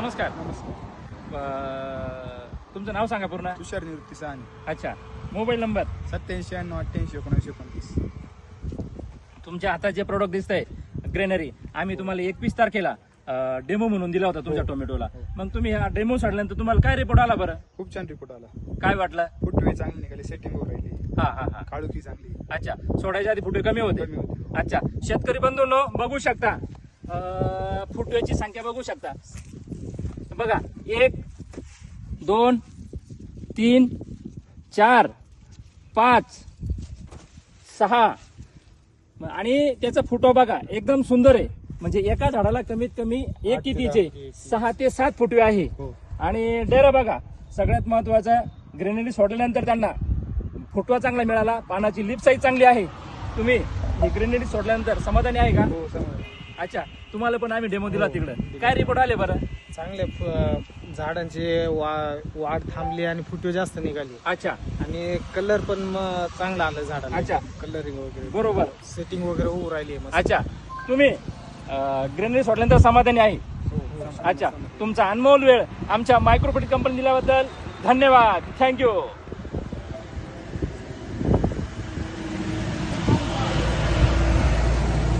नमस्कार. नमस्कार अं, तुमचं नाव सांगा पूर्ण. तुषार निवृत्ती सहानी. अच्छा. Mobile number. सत्याऐंशी शहाण्णव अठ्ठ्याऐंशी एकोणऐंशी एकोणतीस. तुमच्या हातात जे प्रोडक्ट दिसतंय ग्रेनरी आम्ही तुम्हाला एकवीस तारखेला डेमो म्हणून दिला होता तुमच्या हो. टोमॅटोला. मग तुम्ही हा डेमो सोडल्यानंतर तुम्हाला काय रिपोर्ट आला बरं? खूप छान रिपोर्ट आला. काय वाटलं? फुटवे चांगली निघाली सेटिंग वर राहिली. हा हा हा. काळुकी चांगली. अच्छा. सोडायच्या आधी फुटवे कमी होते? कमी होते. अच्छा. शेतकरी बंधूंनो बघू शकता. अं, फुटव्याची संख्या बघू शकता. बघा एक दोन तीन चार पाच सहा. आणि त्याचा फुटवा बघा एकदम सुंदर आहे. म्हणजे एका झाडाला कमीत कमी एक कितीचे. सहा ते सात फुटवे आहे. हो. आणि डेरा बघा सगळ्यात महत्वाचं ग्रेनरी सोडल्यानंतर त्यांना फुटवा चांगला मिळाला पानाची लिप साईज चांगली आहे. तुम्ही ग्रेनरी सोडल्यानंतर समाधानी आहे का? हो अच्छा तुम्हाला पण आम्ही डेमो दिला हो, तिकडे. काय रिपोर्ट आले बरं? चांगले फ- झाडांची वा- वाढ थांबली आणि फुटवे जास्त निघाली. अच्छा. आणि कलर पण मग चांगला आलं झाडाला. अच्छा. कलरिंग वगैरे. बरोबर. सेटिंग वगैरे होऊ राहिली मस्त. अच्छा. तुम्ही ग्रेनरी सोडल्यानंतर समाधानी आहे. हो, हो. अच्छा. तुमचा अनमोल वेळ आमच्या मायक्रोपॉलिट कंपनी दिल्याबद्दल धन्यवाद. थँक्यू